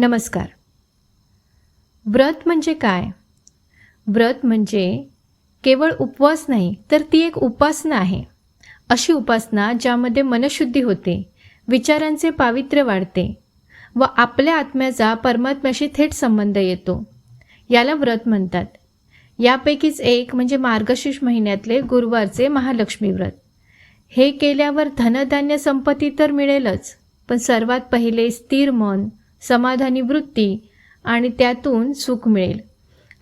नमस्कार. व्रत म्हणजे काय? व्रत म्हणजे केवळ उपवास नाही तर ती एक उपासना आहे. अशी उपासना ज्यामध्ये मनशुद्धी होते विचारांचे पावित्र्य वाढते व आपल्या आत्म्याचा परमात्म्याशी थेट संबंध येतो. याला व्रत म्हणतात. यापैकीच एक म्हणजे मार्गशीर्ष महिन्यातले गुरुवारचे महालक्ष्मी व्रत. हे केल्यावर धनधान्य संपत्ती तर मिळेलच पण सर्वात पहिले स्थिर मन समाधानी वृत्ती आणि त्यातून सुख मिळेल.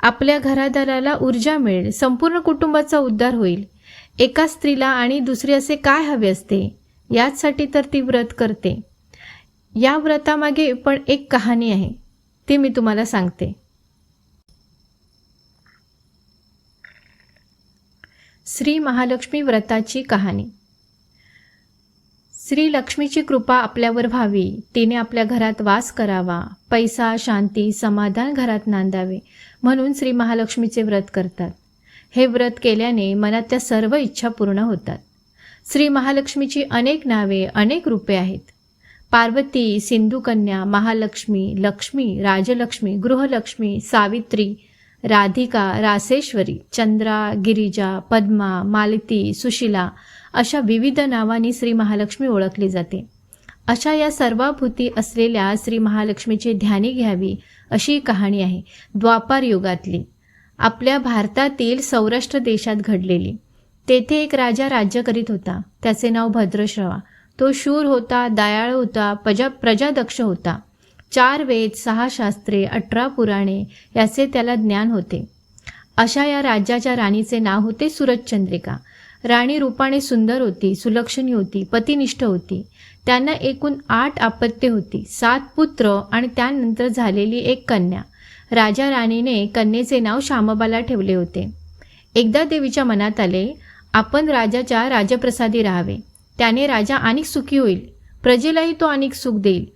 आपल्या घरादाराला ऊर्जा मिळेल. संपूर्ण कुटुंबाचा उद्धार होईल. एका स्त्रीला आणि दुसरी असे काय हवे असते? याचसाठी तर ती व्रत करते. या व्रतामागे पण एक कहाणी आहे. ती मी तुम्हाला सांगते. श्री महालक्ष्मी व्रताची कहाणी. श्री लक्ष्मीची कृपा आपल्यावर व्हावी. तिने आपल्या घरात वास करावा. पैसा शांती समाधान घरात नांदावे म्हणून श्री महालक्ष्मीचे व्रत करतात. हे व्रत केल्याने मनात सर्व इच्छा पूर्ण होतात. श्री महालक्ष्मीची अनेक नावे अनेक रूपे आहेत. पार्वती सिंधुकन्या महालक्ष्मी लक्ष्मी राजलक्ष्मी गृहलक्ष्मी सावित्री राधिका रासेश्वरी चंद्रा गिरिजा पद्मा मालती सुशिला अशा विविध नावांनी श्री महालक्ष्मी ओळखली जाते. अशा या सर्वाभूती असलेल्या श्री महालक्ष्मीची ध्यानी घ्यावी अशी कहाणी आहे द्वापार युगातली. आपल्या भारतातील सौराष्ट्र देशात घडलेली. तेथे एक राजा राज्य करीत होता. त्याचे नाव भद्रश्रवा. तो शूर होता दयाळ होता प्रजा प्रजादक्ष होता. चार वेद सहा शास्त्रे अठरा पुराणे याचे त्याला ज्ञान होते. अशा या राज्याच्या राणीचे नाव होते सूरजचंद्रिका. राणी रूपाने सुंदर होती सुलक्षणी होती पतिनिष्ठ होती. त्यांना एकूण आठ आपत्य होती सात पुत्र आणि त्यानंतर झालेली एक कन्या. राजा राणीने कन्येचे नाव श्यामबाला ठेवले होते. एकदा देवीच्या मनात आले आपण राजाच्या राजप्रसादी राहावे. त्याने राजा अनेक सुखी होईल. प्रजेलाही तो अनेक सुख देईल.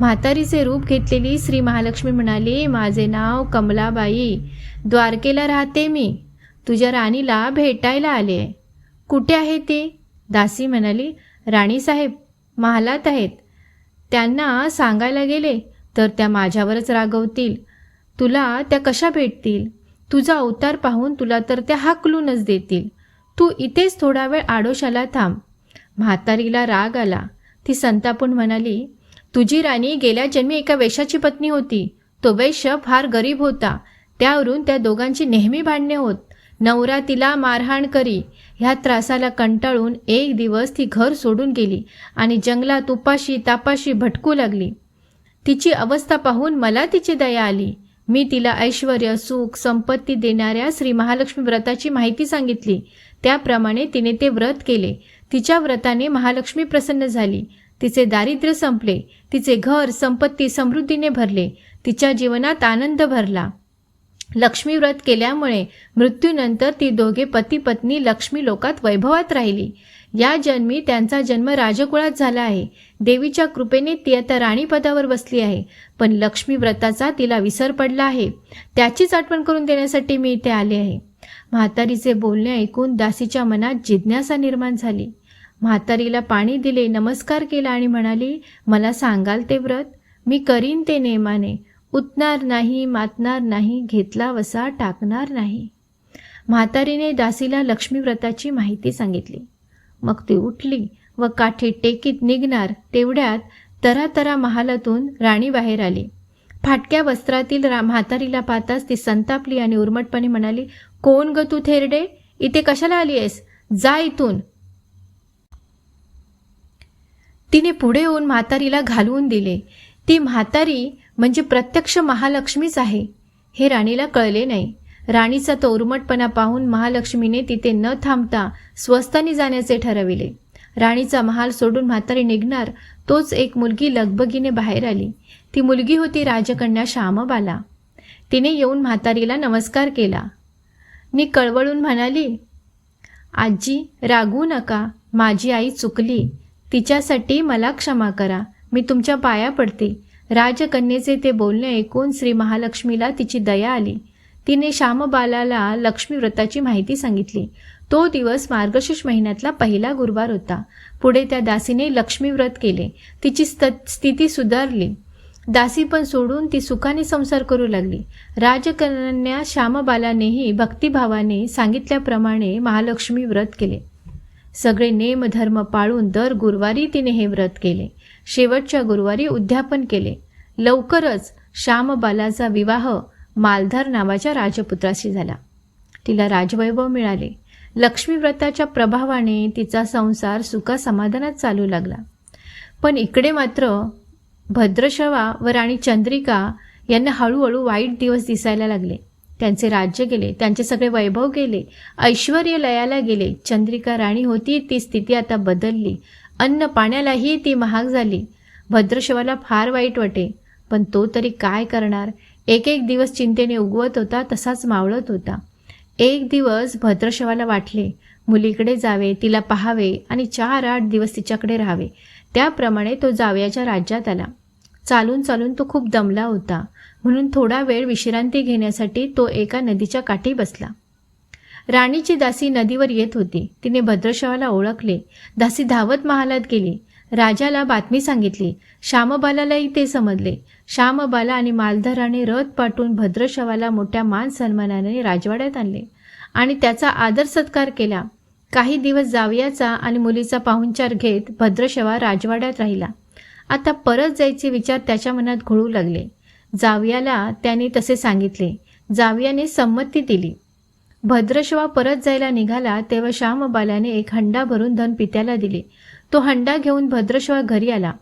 म्हातारीचे रूप घेतलेली श्री महालक्ष्मी म्हणाली माझे नाव कमलाबाई. द्वारकेला राहते मी. तुझ्या राणीला भेटायला आले. कुठे आहे ती? दासी म्हणाली राणीसाहेब महालात आहेत. त्यांना सांगायला गेले तर त्या माझ्यावरच रागवतील. तुला त्या कशा भेटतील? तुझा अवतार पाहून तुला तर त्या हाकलूनच देतील. तू इथेच थोडा वेळ आडोशाला थांब. म्हातारीला राग आला. ती संतापून म्हणाली तुझी राणी गेल्या जन्मी एका वेशाची पत्नी होती. तो वैश्य फार गरीब होता. त्यावरून त्या दोघांची नेहमी भांडणे होत. नवरा तिला मारहाण करी. ह्या त्रासाला कंटाळून एक दिवस ती घर सोडून गेली आणि जंगलात उपाशी तापाशी भटकू लागली. तिची अवस्था पाहून मला तिची दया आली. मी तिला ऐश्वर सुख संपत्ती देणाऱ्या श्री महालक्ष्मी व्रताची माहिती सांगितली. त्याप्रमाणे तिने ते व्रत केले. तिच्या व्रताने महालक्ष्मी प्रसन्न झाली. तिचे दारिद्र्य संपले तिचे घर संपत्ती समृद्धीने भरले तिच्या जीवनात आनंद भरला. लक्ष्मी व्रत केल्यामुळे मृत्यूनंतर ती दोघे पती पत्नी लक्ष्मी लोकात वैभवात राहिली. या जन्मी त्यांचा जन्म राजकुळात झाला आहे. देवीच्या कृपेने ती आता राणीपदावर बसली आहे. पण लक्ष्मी व्रताचा तिला विसर पडला आहे. त्याचीच आठवण करून देण्यासाठी मी इथे आले आहे. म्हातारीचे बोलणे ऐकून दासीच्या मनात जिज्ञासा निर्माण झाली. म्हातारीला पाणी दिले नमस्कार केला आणि म्हणाली मला सांगाल ते व्रत? मी करीन ते नेमाने. उतणार नाही मातणार नाही घेतला वसा टाकणार नाही. म्हातारीने दासीला लक्ष्मी व्रताची माहिती सांगितली. मग ती उठली व काठी टेकीत निघणार तेवढ्यात तरातरा महालातून राणी बाहेर आली. फाटक्या वस्त्रातील रा म्हातारीला पाहताच ती संतापली आणि उर्मटपणे म्हणाली कोण ग तू थेरडे? इथे कशाला आली आहेस? जा इथून. तिने पुढे येऊन म्हातारीला घालवून दिले. ती म्हातारी म्हणजे प्रत्यक्ष महालक्ष्मीच आहे. हे राणीला कळले नाही. राणीचा तो उर्मटपणा पाहून महालक्ष्मीने तिथे न थांबता स्वस्तानी जाण्याचे ठरविले. राणीचा महाल सोडून म्हातारी निघणार तोच एक मुलगी लगबगीने बाहेर आली. ती मुलगी होती राजकन्या श्यामबाला. तिने येऊन म्हातारीला नमस्कार केला. मी कळवळून म्हणाली आजी रागवू नका. माझी आई चुकली. तिच्यासाठी मला क्षमा करा. मी तुमच्या पाया पडते. राजकन्येचे ते बोलणे ऐकून श्री महालक्ष्मीला तिची दया आली. तिने श्यामबालाला लक्ष्मी व्रताची माहिती सांगितली. तो दिवस मार्गशीर्ष महिन्यातला पहिला गुरुवार होता. पुढे त्या दासीने लक्ष्मी व्रत केले. तिची स्त स्थिती सुधारली. दासी पण सोडून ती सुखाने संसार करू लागली. राजकन्या श्यामबालानेही भक्तिभावाने सांगितल्याप्रमाणे महालक्ष्मी व्रत केले. सगळे नेमधर्म पाळून दर गुरुवारी तिने हे व्रत केले. शेवटच्या गुरुवारी उद्यापन केले. लवकरच श्यामबालाचा विवाह मालधार नावाच्या राजपुत्राशी झाला. तिला राजवैभव मिळाले. लक्ष्मी व्रताच्या प्रभावाने तिचा संसार सुखासमाधानात चालू लागला. पण इकडे मात्र भद्रशवा व राणी चंद्रिका यांना हळूहळू वाईट दिवस दिसायला लागले. त्यांचे राज्य गेले त्यांचे सगळे वैभव गेले ऐश्वर लयाला गेले चंद्रिका राणी होती ती स्थिती आता बदलली अन्न पाण्यालाही ती महाग झाली भद्रशवाला फार वाईट वाटे पण तो तरी काय करणार? एक एक दिवस चिंतेने उगवत होता तसाच मावळत होता. एक दिवस भद्रशवाला वाटले मुलीकडे जावे तिला पाहावे आणि चार आठ दिवस तिच्याकडे राहावे त्याप्रमाणे तो जावयाच्या राज्यात आला. चालून चालून तो खूप दमला होता. म्हणून थोडा वेळ विश्रांती घेण्यासाठी तो एका नदीच्या काठी बसला. राणीची दासी नदीवर येत होती. तिने भद्रशवाला ओळखले. दासी धावत महालात गेली. राजाला बातमी सांगितली. श्यामबालालाही ते समजले. श्यामबाला आणि मालधराने रथ पाठवून भद्रशवाला मोठ्या मान सन्मानाने राजवाड्यात आणले. आणि त्याचा आदर सत्कार केला. काही दिवस जावयाचा आणि मुलीचा पाहुणचार घेत भद्रशवा राजवाड्यात राहिला. आता परत जायचे विचार त्याच्या मनात घोळू लागले. जावयाला त्याने तसे सांगितले. जावयाने संमती दिली. भद्रशवा परत जायला निघाला तेव्हा श्यामबालाने एक हंडा भरून धन पित्याला दिले. तो हंडा घेऊन भद्रशवा घरी आला.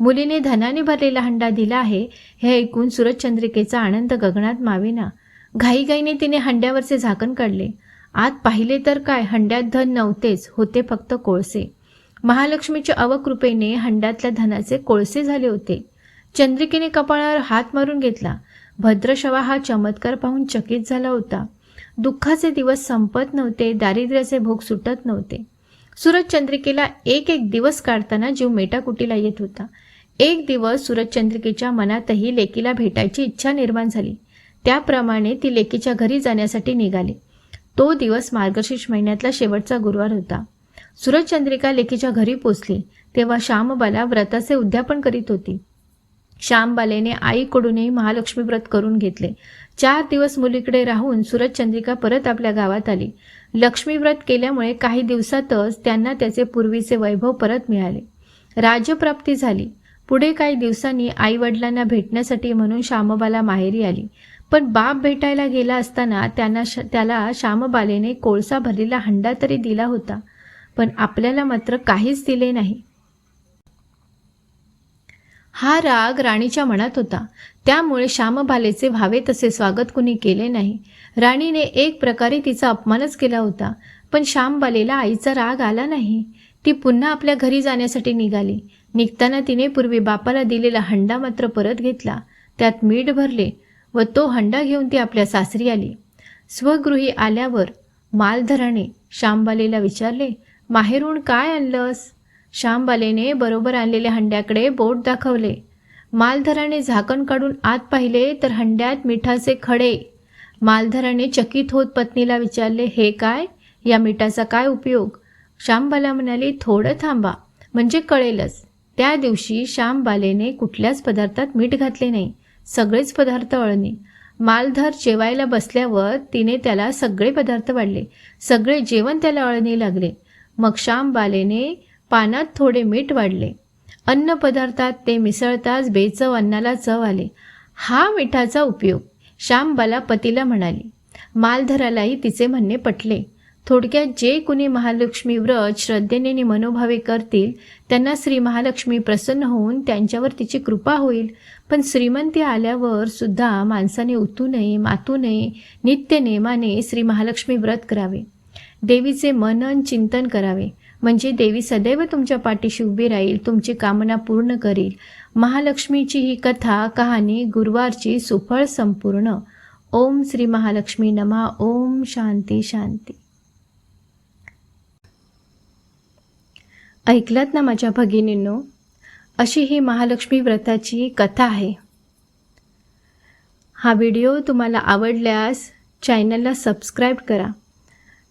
मुलीने धनाने भरलेला हंडा दिला आहे हे ऐकून सूरजचंद्रिकेचा आनंद गगनात मावेना. घाईघाईने तिने हंड्यावरचे झाकण काढले. आत पाहिले तर काय? हंड्यात धन नव्हतेच होते फक्त कोळसे. महालक्ष्मीच्या अवकृपेने हंडातल्या धनाचे कोळसे झाले होते. चंद्रिकेने कपाळावर हात मारून घेतला. भद्रशवा हा चमत्कार पाहून चकित झाला होता. दुःखाचे दिवस संपत नव्हते दारिद्र्याचे भोग सुटत नव्हते. सूरज चंद्रिकेला एक एक दिवस काढताना जीव मेटाकुटीला येत होता. एक दिवस सूरजचंद्रिकेच्या मनातही लेकीला भेटायची इच्छा निर्माण झाली. त्याप्रमाणे ती लेकीच्या घरी जाण्यासाठी निघाली. तो दिवस मार्गशीर्ष महिन्यातला शेवटचा गुरुवार होता. सूरजचंद्रिका लेकीच्या घरी पोचली. तेव्हा श्यामबाला व्रताचे उद्यापन करीत होती. श्यामबालेने आईकडूनही महालक्ष्मी व्रत करून घेतले. चार दिवस मुलीकडे राहून सूरजचंद्रिका परत आपल्या गावात आली. लक्ष्मी व्रत केल्यामुळे काही दिवसातच त्यांना त्याचे पूर्वीचे वैभव परत मिळाले. राज्यप्राप्ती झाली. पुढे काही दिवसांनी आई वडिलांना भेटण्यासाठी म्हणून श्यामबाला माहेरी आली. पण बाप भेटायला गेला असताना त्यांना श त्याला श्यामबालेने कोळसा भरलेला हंडा तरी दिला होता. पण आपल्याला मात्र काहीच दिले नाही. हा राग राणीच्या मनात होता. त्यामुळे श्यामबालेचे व्हावे तसे स्वागत कुणी केले नाही. राणीने एक प्रकारे तिचा अपमानच केला होता. पण श्यामबालेला आईचा राग आला नाही. ती पुन्हा आपल्या घरी जाण्यासाठी निघाली. निघताना तिने पूर्वी बापाला दिलेला हंडा मात्र परत घेतला. त्यात मीठ भरले व तो हंडा घेऊन ती आपल्या सासरी आली. स्वगृही आल्यावर मालधराने श्यामबालेला विचारले माहेरून काय आणलंस? श्यामबालेने बरोबर आणलेल्या हंड्याकडे बोट दाखवले. मालधराने झाकण काढून आत पाहिले तर हंड्यात मिठाचे खडे. मालधराने चकित होत पत्नीला विचारले हे काय? या मिठाचा काय उपयोग? श्यामबाला म्हणाली थोडं थांबा. म्हणजे कळेलच. त्या दिवशी श्यामबालेने कुठल्याच पदार्थात मीठ घातले नाही. सगळेच पदार्थ अळणी मालधर जेवायला बसल्यावर तिने त्याला सगळे पदार्थ वाढले. सगळे जेवण त्याला अळणी लागले. मग श्यामबालेने पानात थोडे मीठ वाढले. अन्न पदार्थात ते मिसळताच बेचव अन्नाला चव आले. हा मिठाचा उपयोग श्यामबाला पतीला म्हणाली. मालधरालाही तिचे म्हणणे पटले. थोडक्यात जे कुणी महालक्ष्मी व्रत श्रद्धेने आणि मनोभावे करतील त्यांना श्री महालक्ष्मी प्रसन्न होऊन त्यांच्यावर तिची कृपा होईल. पण श्रीमंती आल्यावर सुद्धा माणसाने उतू नये मातू नये नित्य नेमाने श्री महालक्ष्मी व्रत करावे. देवीचे मनन चिंतन करावे. म्हणजे देवी सदैव तुमच्या पाठीशी उभी राहील तुमची कामना पूर्ण करील. महालक्ष्मीची ही कथा कहाणी गुरुवारची सुफळ संपूर्ण. ओम श्री महालक्ष्मी नमा. ओम शांती शांती. ऐकलात ना माझ्या भगिनींनो? अशी ही महालक्ष्मी व्रताची कथा आहे. हा व्हिडिओ तुम्हाला आवडल्यास चॅनलला सबस्क्राईब करा.